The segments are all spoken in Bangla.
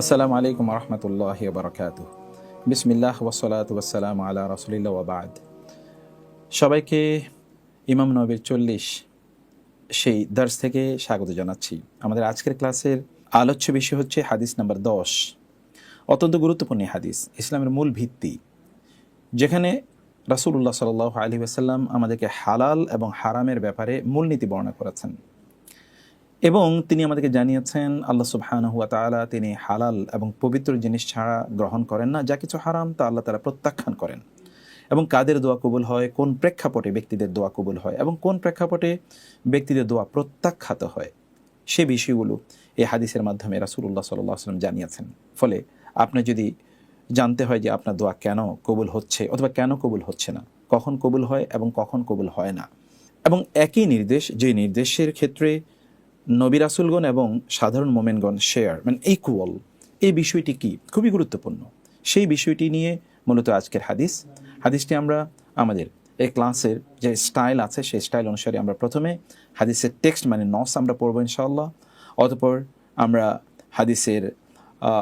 আসসালামু আলাইকুম রহমতুল্লাহ বরকাত বিসমিল্লাহ ওসলাত ওসালাম আলা রসুলিল্লা ওবাদ সবাইকে ইমাম নবীর চল্লিশ সেই দার্স থেকে স্বাগত জানাচ্ছি। আমাদের আজকের ক্লাসের আলোচ্য বিষয় হচ্ছে হাদিস নাম্বার দশ। অত্যন্ত গুরুত্বপূর্ণ হাদিস, ইসলামের মূল ভিত্তি। যেখানে রাসূলুল্লাহ সাল আলী আসাল্লাম আমাদেরকে হালাল এবং হারামের ব্যাপারে মূলনীতি বর্ণনা করেছেন। এবং তিনি আমাদেরকে জানিয়েছেন, আল্লাহ সুবহান হুয়া তালা তিনি হালাল এবং পবিত্র জিনিস ছাড়া গ্রহণ করেন না, যা কিছু হারাম তা আল্লাহ তালা প্রত্যাখ্যান করেন। এবং কাদের দোয়া কবুল হয়, কোন প্রেক্ষাপটে ব্যক্তিদের দোয়া কবুল হয়, এবং কোন প্রেক্ষাপটে ব্যক্তিদের দোয়া প্রত্যাখ্যাত হয়, সে বিষয়গুলো এই হাদিসের মাধ্যমে রাসুল্লাহ সাল্লাহ আসলাম জানিয়েছেন। ফলে আপনি যদি জানতে হয় যে আপনার দোয়া কেন কবুল হচ্ছে অথবা কেন কবুল হচ্ছে না, কখন কবুল হয় এবং কখন কবুল হয় না, এবং একই নির্দেশ, যে নির্দেশের ক্ষেত্রে নবী রাসুলগণ এবং সাধারণ মোমেনগণ শেয়ার মানে ইকুয়াল এই বিষয়টি কি? খুবই গুরুত্বপূর্ণ। সেই বিষয়টি নিয়ে মূলত আজকের হাদিস। হাদিসটি আমরা আমাদের এই ক্লাসের যে স্টাইল আছে, সেই স্টাইল অনুসারে আমরা প্রথমে হাদিসের টেক্সট মানে নস আমরা পড়ব ইনশাআল্লাহ। অতপর আমরা হাদিসের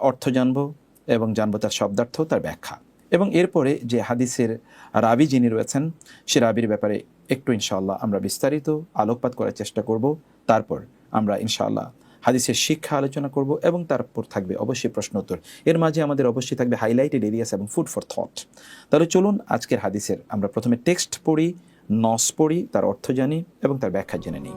অর্থ জানব এবং জানব তার শব্দার্থ, তার ব্যাখ্যা। এবং এরপরে যে হাদিসের রাবি যিনি রয়েছেন, সে রাবির ব্যাপারে একটু ইনশাআল্লাহ আমরা বিস্তারিত আলোকপাত করার চেষ্টা করব। তারপর আমরা ইনশাআল্লাহ হাদিসের শিক্ষা আলোচনা করব এবং তারপর থাকবে অবশ্যই প্রশ্ন উত্তর এর মাঝে আমাদের অবশ্যই থাকবে হাইলাইটেড এরিয়াস এবং ফুড ফর থট তাহলে চলুন আজকের হাদিসের আমরা প্রথমে টেক্সট পড়ি নস পড়ি, তার অর্থ জানি এবং তার ব্যাখ্যা জেনে নিই।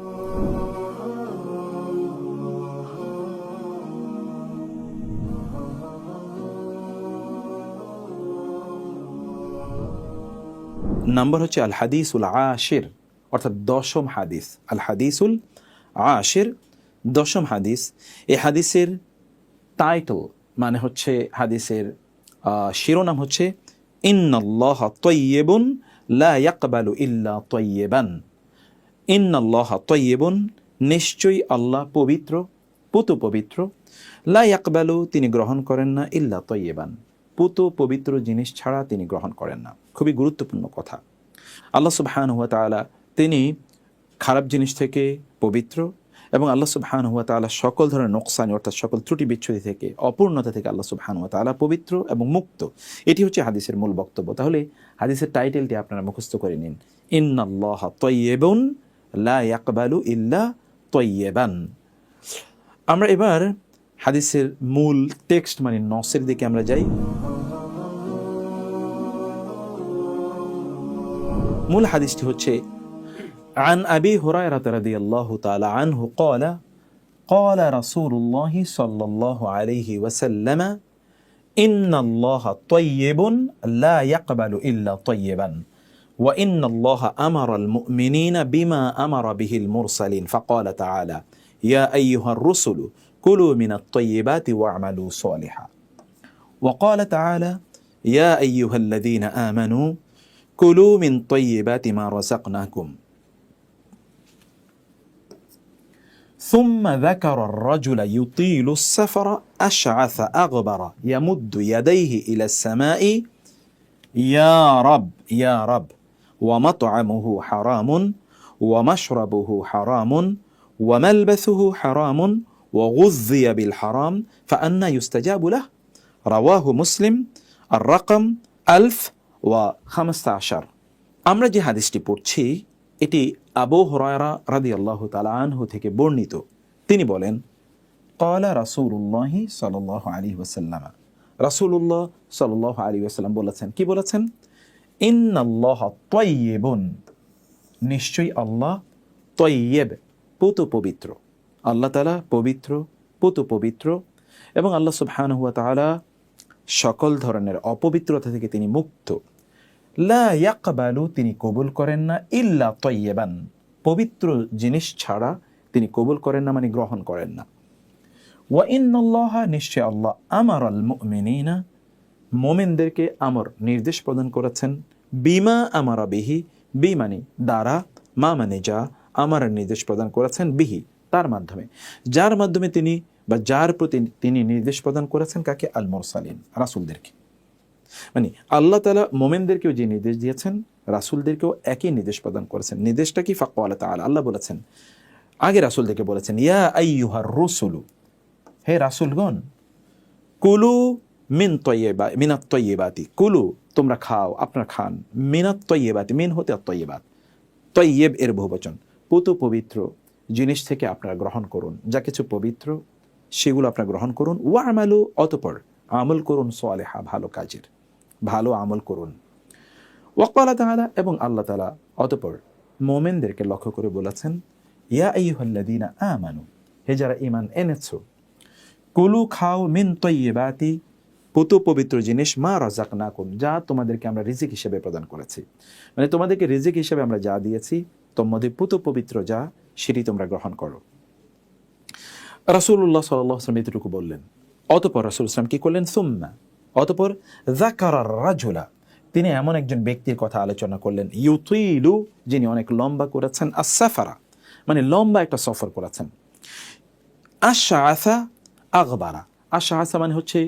নাম্বার হচ্ছে আল হাদিসুল আশের অর্থাৎ দশম হাদিস। আল হাদিসুল আশির দশম হাদিস। এই হাদিসের টাইটল মানে হচ্ছে হাদিসের শিরোনাম হচ্ছে, ইন্নাল্লাহ তৈয়েবুন লা ইয়াকবালু ইল্লা তৈয়েবান। ইন্নাল্লাহ তৈয়েবুন নিশ্চয়ই আল্লাহ পবিত্র, পুত পবিত্র। লা ইয়াকবালু তিনি গ্রহণ করেন না, ইল্লা তৈয়েবান। পুত পবিত্র জিনিস ছাড়া তিনি গ্রহণ করেন না। খুবই গুরুত্বপূর্ণ কথা। আল্লাহ সুবহান হুয়া তাআলা তিনি খারাপ জিনিস থেকে পবিত্র এবং আল্লাহ সুবহান হুয়া তালা সকল ধরনের নোকসানি অর্থাৎ সকল ত্রুটি বিচ্ছুতি থেকে, অপূর্ণতা থেকে আল্লাহ সুবহান হুয়া তালা পবিত্র এবং মুক্ত। এটি হচ্ছে হাদিসের মূল বক্তব্য। তাহলে হাদিসের টাইটেলটি আপনারা মুখস্থ করে নিন। ইন্নাল্লাহ তৈয়েবুন লা ইয়াকবালু ইল্লা তৈয়েবান আমরা এবার হাদিসের মূল টেক্সট মানে নসের দিকে আমরা যাই। মূল হাদিসটি হচ্ছে عن أبي هريرة رضي الله تعالى عنه قال قال رسول الله صلى الله عليه وسلم إن الله طيب لا يقبل إلا طيبا وإن الله أمر المؤمنين بما أمر به المرسلين. فقال تعالى يا أيها الرسل كلوا من الطيبات واعملوا صالحا. وقال تعالى يا أيها الذين آمنوا كلوا من طيبات ما رزقناكم. ثم ذكر الرجل يطيل السفر أشعث أغبر يمد يديه إلى السماء يا رب يا رب ومطعمه حرام ومشربه حرام وملبثه حرام وغذي بالحرام فأنا يستجاب له رواه مسلم الرقم ألف وخمسة আমরা যে হাদিসটি পড়ছি এটি আবু হরায়রা রাদি আল্লাহ আনহু থেকে বর্ণিত। তিনি বলেন কলা রাসুল্লাহি সাল আলী ওসাল্লাম রাসুল্লাহ সাল আলী ওসাল্লাম বলেছেন, কি বলেছেন? ইন্নাল্লাহ তৈয়েবন নিশ্চয়ই আল্লাহ তৈয়েব পুত পবিত্র আল্লাহ তালা পবিত্র পুত পবিত্র এবং আল্লাহ সুবহান হুয়া তালা সকল ধরনের অপবিত্রতা থেকে তিনি মুক্ত। লা তিনি কবুল করেন না, ইল্লা তৈয়েবান। পবিত্র জিনিস ছাড়া তিনি কবুল করেন না মানে গ্রহণ করেন না। ওয়া ইন্নাল্লাহ, নিশ্চয় আল্লাহ আমার আল মুমিনিনা, মোমেনদেরকে আমর নির্দেশ প্রদান করেছেন। বিমা আমারা বিহি, বি মানে দ্বারা, মা মানে যা, আমার নির্দেশ প্রদান করেছেন বিহি, তার মাধ্যমে। যার মাধ্যমে তিনি বা যার প্রতি তিনি নির্দেশ প্রদান করেছেন কাকে? আল মোরসালিন রাসুলদেরকে। মানে আল্লাহ তালা মোমেনদেরকেও যে নির্দেশ দিয়েছেন, রাসুলদেরকেও একই নির্দেশ প্রদান করেছেন। নির্দেশটা কি? ফাঁকা আল্লাহ তালা আল্লাহ বলেছেন, আগে রাসুলদেরকে বলেছেন, ইয়া আইয়ুহার রসুলু, হে রাসুলগণ, কুলু মিন তৈবা মিনাত তৈবাতি কুলু, তোমরা খাও, আপনারা খান। মিনাত তৈবাতি মিন হতে তৈবাত তৈয়েব এর বহুবচন পুত পবিত্র জিনিস থেকে আপনারা গ্রহণ করুন। যা কিছু পবিত্র, সেগুলো আপনারা গ্রহণ করুন। ওয়া আমালু, অতপর আমল করুন সোয়ালেহা ভালো কাজের। ভালো আমল করুন। ওয়াকালা তাআলা এবং আল্লাহ তালা অতপর মোমেনদেরকে লক্ষ্য করে বলেছেন, ইয়া আইয়ুহাল্লাযীনা আমানু হে যারা ইমান এনেছো, কুলু খাও মিন তৈবাতি পুত পবিত্র জিনিস মা রাজাক না করুন যা তোমাদেরকে আমরা রিজিক হিসেবে প্রদান করেছি। মানে তোমাদেরকে রিজিক হিসেবে আমরা যা দিয়েছি, তোমাদের পুত পবিত্র যা, সেটি তোমরা গ্রহণ করো। রাসূলুল্লাহ সাল্লাল্লাহু আলাইহি ওয়াসাল্লাম এতটুকু বললেন। অতপর রাসূল ইসলাম কি করলেন? সুম্মা অতপর যাকারার রাজুলা, তিনি এমন একজন ব্যক্তির কথা আলোচনা করলেন, ইউতিলু, যিনি অনেক লম্বা করেছেন আসাফারা মানে লম্বা একটা সফর করেছেন। আশা আসা আগবারা আশা আসা মানে হচ্ছে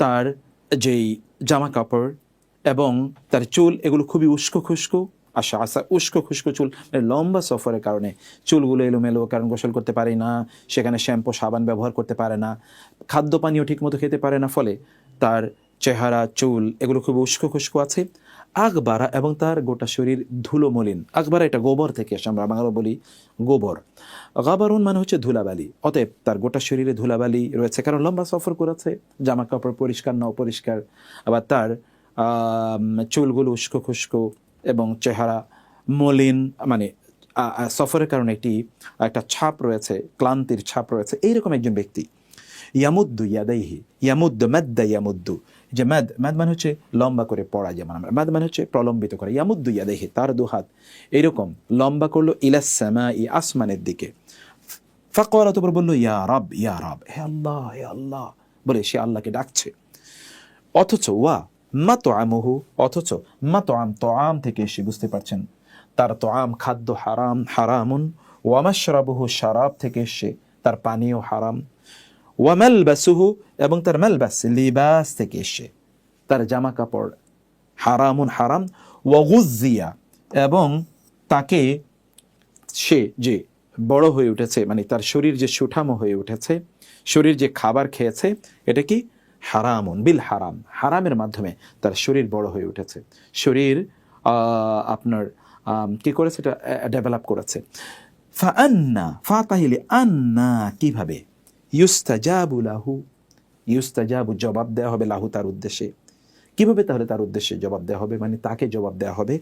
তার যেই জামা কাপড় এবং তার চুল, এগুলো খুবই উস্কো খুস্কো আশা আসা উস্কো খুস্কো চুল মানে লম্বা সফরের কারণে চুলগুলো এলোমেলো, কারণ গোসল করতে পারে না, সেখানে শ্যাম্পু, সাবান ব্যবহার করতে পারে না খাদ্য পানীয় ঠিকমতো খেতে পারে না, ফলে তার চেহারা, চুল, এগুলো খুব উস্কো খুস্কো আছে। আগবারা এবং তার গোটা শরীর ধুলো মলিন আকবারা এটা গোবর থেকে আসে, আমরা বাংলা বলি গোবর। গাবারুন মানে হচ্ছে ধুলাবালি। অতএব তার গোটা শরীরে ধুলাবালি রয়েছে, কারণ লম্বা সফর করেছে জামা কাপড় পরিষ্কার না অপরিষ্কার আবার তার চুলগুলো উস্কো খুস্কো এবং চেহারা মলিন মানে সফরের কারণে একটি একটা ছাপ রয়েছে, ক্লান্তির ছাপ রয়েছে। এইরকম একজন ব্যক্তি। ইয়ামুদ্দু ইয়াদাইহি, ইয়ামুদ্দু মাদ্দা ইয়ামুদ্দু। যে ম্যাদ ম্যাদ মানে হচ্ছে লম্বা করে পড়া যেমন আমরা ম্যাদ মানে হচ্ছে প্রলম্বিত করা। ইয়ামুদ্দু দেখে তার দুহাত। এরকম লম্বা করল ইলাসমা ই আসমানের দিকে। ফাকর অতপর বলল, ইয়া রব ইয়া রব। হে আল্লাহ হে আল্লাহ। বলে সে আল্লাহকে ডাকছে। অথচ ওয়া মা তো আমহু অথচ মা তো আম তো আম থেকে এসে বুঝতে পারছেন। তার তো আম খাদ্য হারাম, হারামুন। ওয়ামাশরাবহু শারাব থেকে এসে তার পানীয় হারাম। ওয়ামাল বাসুহু এবং তার মালবাস লিবাস থেকে এসে। তার জামা কাপড় হারামুন হারাম ওয়াগুজিয়া এবং তাকে সে যে বড় হয়ে উঠেছে মানে তার শরীর যে সুঠামো হয়ে উঠেছে, শরীর যে খাবার খেয়েছে, এটা কি? হারামুন, বিল হারাম। হারামের মাধ্যমে তার শরীর বড় হয়ে উঠেছে। শরীর আপনার কি করেছে? এটা ডেভেলপ করেছে। ফা আন্না, ফা তাহিলে আন্না, কীভাবে? ইউস্তাজাবু লাহু। ইউস্তাজাবু জবাব দেওয়া হবে লাহু তার উদ্দেশ্যে। কীভাবে তাহলে তার উদ্দেশ্যে জবাব দেওয়া হবে? মানে তাকে জবাব দেওয়া হবে?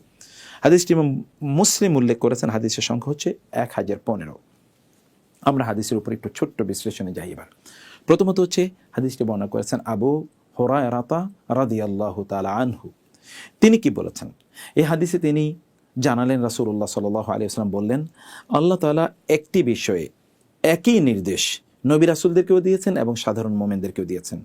হাদিসটি মুসলিম উল্লেখ করেছেন, হাদিসের সংখ্যা হচ্ছে এক হাজার পনেরো। আমরা হাদিসের উপর একটু ছোট্ট বিশ্লেষণে যাই এবার। প্রথমত হচ্ছে, হাদিসটি বর্ণনা করেছেন আবু হোরায়রাতা রাদি আল্লাহ তালা আনহু। তিনি কি বলেছেন? এই হাদিসে তিনি জানালেন, রাসূলুল্লাহ সাল্লাহ আলিয়াল্লাম বললেন, আল্লাহ তাআলা একটি বিষয়ে একই নির্দেশ নবী রাসুলদেরকেও দিয়েছেন এবং সাধারণ মোমেনদেরকেও দিয়েছেন।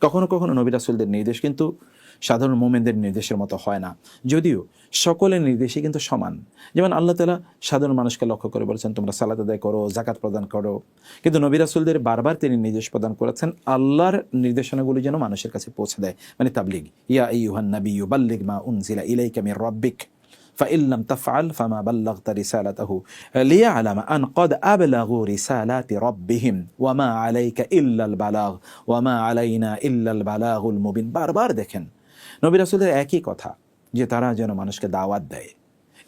কখনো কখনো নবী রাসুলদের নির্দেশ কিন্তু সাধারণ মোমেনদের নির্দেশের মতো হয় না। যদিও সকলের নির্দেশই কিন্তু সমান। যেমন আল্লাহ তালা সাধারণ মানুষকে লক্ষ্য করে বলেছেন, তোমরা সালাত আদায় করো জাকাত প্রদান করো। কিন্তু নবী রাসুলদের বারবার তিনি নির্দেশ প্রদান করেছেন, আল্লাহর নির্দেশনাগুলি যেন মানুষের কাছে পৌঁছে দেয়। মানে তাবলিগ, ইয়া ইউহান নবী বাল্লিগ মা উনজিলা ইলাইকা মির রাব্বিক। فإن لم تفعل فما بلغت رسالته ليعلم أن قد أبلغوا رسالات ربهم وما عليك إلا البلاغ وما علينا إلا البلاغ المبين বারবার দেখেন নবী রাসূলের একই কথা যে তারা যেন মানুষকে দাওয়াত দেয়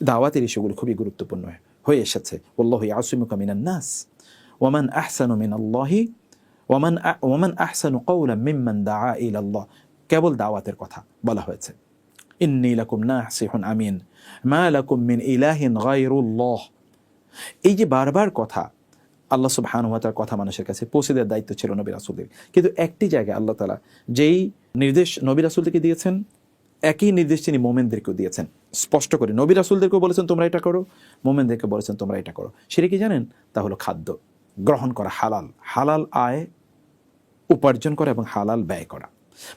দাওয়াতের ইস্যুগুলো খুবই গুরুত্বপূর্ণ হয়ে এসেছে আল্লাহ ইয়াসিমুকা মিনান নাস ওয়ামান আহসানু মিনাল্লাহি ওয়ামান আ- ওয়ামান আহসানু কওলাম মিম্মান দাআ ইলাল্লাহ কেবল দাওয়াতের কথা বলা হয়েছে ইন্নী লাকুম নাসিহুন আমিন মা লাকুম মিন ইলাহিন গায়রুল্লাহ এই যে বারবার কথা, আল্লাহ সুবহানাহু ওয়া কথা মানুষের কাছে পৌঁছে দেওয়ার দায়িত্ব ছিল নবী রাসূলদের। কিন্তু একটি জায়গায় আল্লাহ তাআলা যেই নির্দেশ নবী রাসূলদেরকে দিয়েছেন, একই নির্দেশ তিনি মোমেনদেরকেও দিয়েছেন। স্পষ্ট করে নবী রাসূলদেরকেও বলেছেন, তোমরা এটা করো। মোমেনদেরকে বলেছেন, তোমরা এটা করো। সেটা কি জানেন? তা হলো খাদ্য। গ্রহণ করা হালাল। হালাল আয় উপার্জন করা এবং হালাল ব্যয় করা।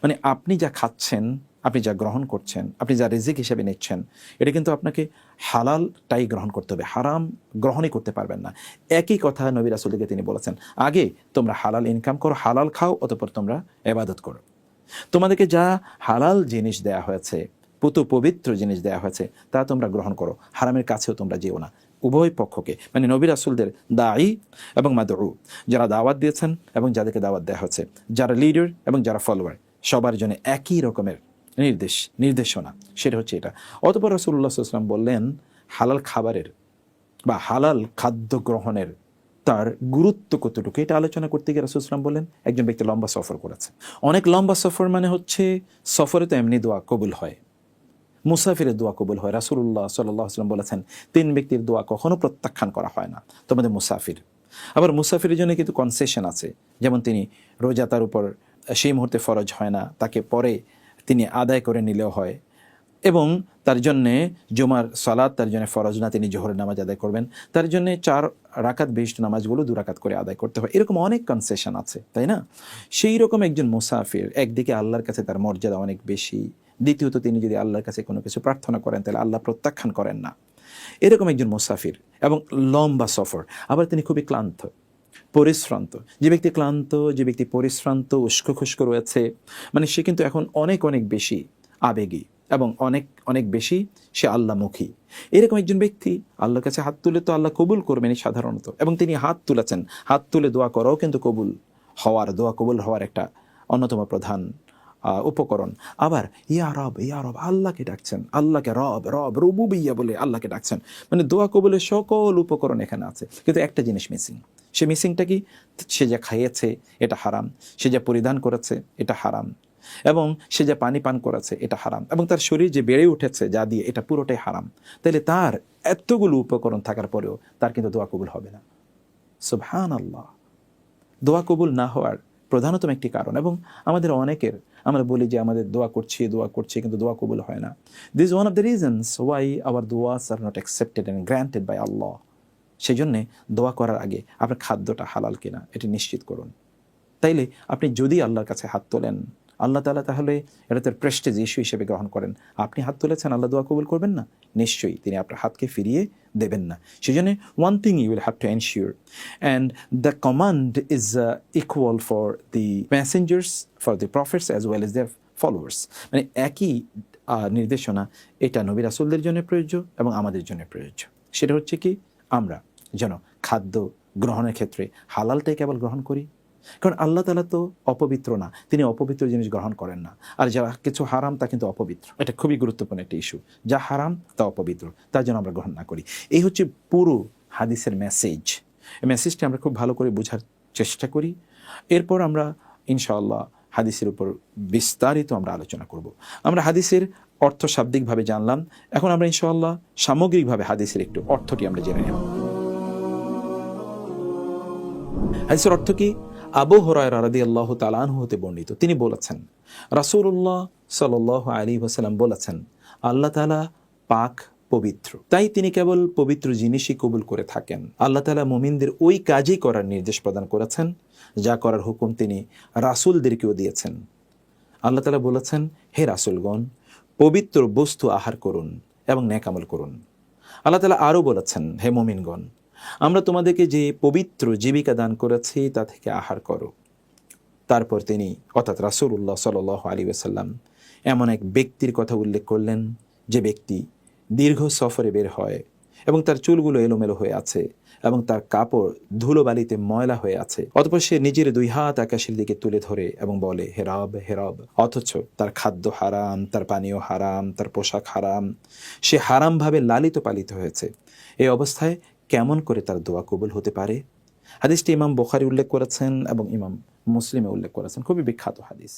মানে আপনি যা খাচ্ছেন আপনি যা গ্রহণ করছেন, আপনি যা রিজিক হিসেবে নিচ্ছেন, এটা কিন্তু আপনাকে হালালটাই গ্রহণ করতে হবে। হারাম গ্রহণই করতে পারবেন না। একই কথা নবী রাসুলকে তিনি বলেছেন, আগে তোমরা হালাল ইনকাম করো, হালাল খাও, অতপর তোমরা এবাদত করো। তোমাদেরকে যা হালাল জিনিস দেয়া হয়েছে, পুতু পবিত্র জিনিস দেয়া হয়েছে, তা তোমরা গ্রহণ করো। হারামের কাছেও তোমরা যেও না। উভয় পক্ষকে মানে নবী রাসুলদের দায়ী এবং মাদরু, যারা দাওয়াত দিয়েছেন এবং যাদেরকে দাওয়াত দেওয়া হচ্ছে যারা লিডার এবং যারা ফলোয়ার সবার জন্য একই রকমের নির্দেশ, নির্দেশনা, সেটা হচ্ছে এটা। অতপর রসুল্লাহ সাল্লাম বললেন, হালাল খাবারের বা হালাল খাদ্য গ্রহণের তার গুরুত্ব কতটুকু? এটা আলোচনা করতে গিয়ে রাসুলাম বলেন একজন ব্যক্তি লম্বা সফর করেছে। অনেক লম্বা সফর মানে হচ্ছে, সফরে তো এমনি দোয়া কবুল হয়। মুসাফিরের দোয়া কবুল হয়। রাসুল্লাহ সাল্লাহ আসলাম বলেছেন, তিন ব্যক্তির দোয়া কখনো প্রত্যাখ্যান করা হয় না, তোমাদের মুসাফির। আবার মুসাফিরের জন্য কিন্তু কনসেশন আছে। যেমন তিনি রোজা তার উপর, সেই মুহূর্তে ফরজ হয় না, তাকে পরে তিনি আদায় করে নিলেও হয়। এবং তার জন্যে জুমার সালাদ তার জন্য ফরজ না, তিনি জোহরের নামাজ আদায় করবেন। তার জন্য চার রাকাত বিশিষ্ট নামাজগুলো দু রাকাত করে আদায় করতে হয়। এরকম অনেক কনসেশন আছে, তাই না? সেই রকম একজন মুসাফির একদিকে আল্লাহর কাছে তার মর্যাদা অনেক বেশি, দ্বিতীয়ত তিনি যদি আল্লাহর কাছে কোনো কিছু প্রার্থনা করেন, তাহলে আল্লাহ প্রত্যাখ্যান করেন না। এরকম একজন মুসাফির এবং লম্বা সফর। আবার তিনি খুবই ক্লান্ত। পরিশ্রান্ত। যে ব্যক্তি ক্লান্ত, যে ব্যক্তি পরিশ্রান্ত, উস্কো খুস্কো রয়েছে মানে সে কিন্তু এখন অনেক অনেক বেশি আবেগী এবং অনেক অনেক বেশি সে আল্লাহমুখী এরকম একজন ব্যক্তি আল্লাহর কাছে হাত তুলে তো আল্লাহ কবুল করবেনই সাধারণত। এবং তিনি হাত তুলেছেন। হাত তুলে দোয়া করাও কিন্তু কবুল হওয়ার, দোয়া কবুল হওয়ার একটা অন্যতম প্রধান উপকরণ। আবার, ইয়া রব ইয়া রব, আল্লাহকে ডাকছেন। আল্লাহকে রব রব, রবুবিয়া বলে আল্লাহকে ডাকছেন। মানে দোয়া কবুলের সকল উপকরণ এখানে আছে। কিন্তু একটা জিনিস মিসিং সে মিসিংটা কি? সে যা খাইয়েছে, এটা হারাম। সে যা পরিধান করেছে, এটা হারাম। এবং সে যে পানি পান করেছে, এটা হারাম। এবং তার শরীর যে বেড়ে উঠেছে, যা দিয়ে, এটা পুরোটাই হারাম। তাহলে তার এতগুলো উপকরণ থাকার পরেও তার কিন্তু দোয়া কবুল হবে না। সুবহান আল্লাহ দোয়া কবুল না হওয়ার প্রধানতম একটি কারণ এবং আমাদের অনেকের, আমরা বলি যে আমাদের দোয়া করছি দোয়া করছি কিন্তু দোয়া কবুল হয় না। This one of the reasons why our দোয়াস are not accepted and granted by Allah সেই জন্যে দোয়া করার আগে আপনার খাদ্যটা হালাল কিনা, এটি নিশ্চিত করুন। তাইলে আপনি যদি আল্লাহর কাছে হাত তোলেন আল্লাহ তালা তাহলে এটা তার প্রেস্টেজ ইস্যু হিসেবে গ্রহণ করেন। আপনি হাত তুলেছেন, আল্লাহ দোয়া কবুল করবেন না? নিশ্চয়ই তিনি আপনার হাতকে ফিরিয়ে দেবেন না। সেই জন্য one thing you will have to ensure and the command is equal for the passengers for the profits as well as their followers মানে একই নির্দেশনা, এটা নবী রাসুলদের জন্য প্রযোজ্য এবং আমাদের জন্য প্রযোজ্য। সেটা হচ্ছে কি, আমরা যেন খাদ্য গ্রহণের ক্ষেত্রে হালালটাই কেবল গ্রহণ করি কারণ আল্লাহ তালা তো অপবিত্র না, তিনি অপবিত্র জিনিস গ্রহণ করেন না। আর যারা কিছু হারাম, তা কিন্তু অপবিত্র। এটা খুবই গুরুত্বপূর্ণ একটা ইস্যু যা হারাম, তা অপবিত্র। তার জন্য আমরা গ্রহণ না করি। এই হচ্ছে পুরো হাদিসের মেসেজ এই মেসেজটি আমরা খুব ভালো করে বোঝার চেষ্টা করি। এরপর আমরা, ইনশাআল্লাহ, হাদিসের উপর বিস্তারিত আমরা আলোচনা করব। আমরা হাদিসের অর্থ শাব্দিকভাবে জানলাম। এখন আমরা, ইনশাআল্লাহ, সামগ্রিকভাবে হাদিসের একটু অর্থটি আমরা জেনে নেব। হাদিসের অর্থ কি? আবু হরায় রাদি আল্লাহ তালানহু হতে বর্ণিত। তিনি বলেছেন, রাসূলুল্লাহ সাল আলী ওসাল্লাম বলেছেন, আল্লাহ তালা পাক, পবিত্র। তাই তিনি কেবল পবিত্র জিনিসই কবুল করে থাকেন। আল্লাহ তালা মুমিনদের ওই কাজই করার নির্দেশ প্রদান করেছেন, যা করার হুকুম তিনি রাসূলদেরকেও দিয়েছেন। আল্লাহ তালা বলেছেন, হে রাসূলগণ, পবিত্র বস্তু আহার করুন এবং ন্যাকামল করুন। আল্লাহ তালা আরও বলেছেন, হে মুমিনগণ আমরা তোমাদেরকে যে পবিত্র জীবিকা দান করেছি, তা থেকে আহার করো। তারপর তিনি, অর্থাৎ রাসূলুল্লাহ সাল আলী ওসাল্লাম এমন এক ব্যক্তির কথা উল্লেখ করলেন, যে ব্যক্তি দীর্ঘ সফরে বের হয় এবং তার চুলগুলো এলোমেলো হয়ে আছে এবং তার কাপড় ধুলোবালিতে ময়লা হয়ে আছে। অতপর সে নিজের দুই হাত আকাশের দিকে তুলে ধরে এবং বলে হেরব হেরব অথচ তার খাদ্য হারাম, তার পানীয় হারাম, তার পোশাক হারাম, সে হারামভাবে লালিত পালিত হয়েছে। এই অবস্থায় কেমন করে তার দোয়া কবুল হতে পারে? হাদিসটি ইমাম বোখারি উল্লেখ করেছেন এবং ইমাম মুসলিমে উল্লেখ করেছেন। খুবই বিখ্যাত হাদিস।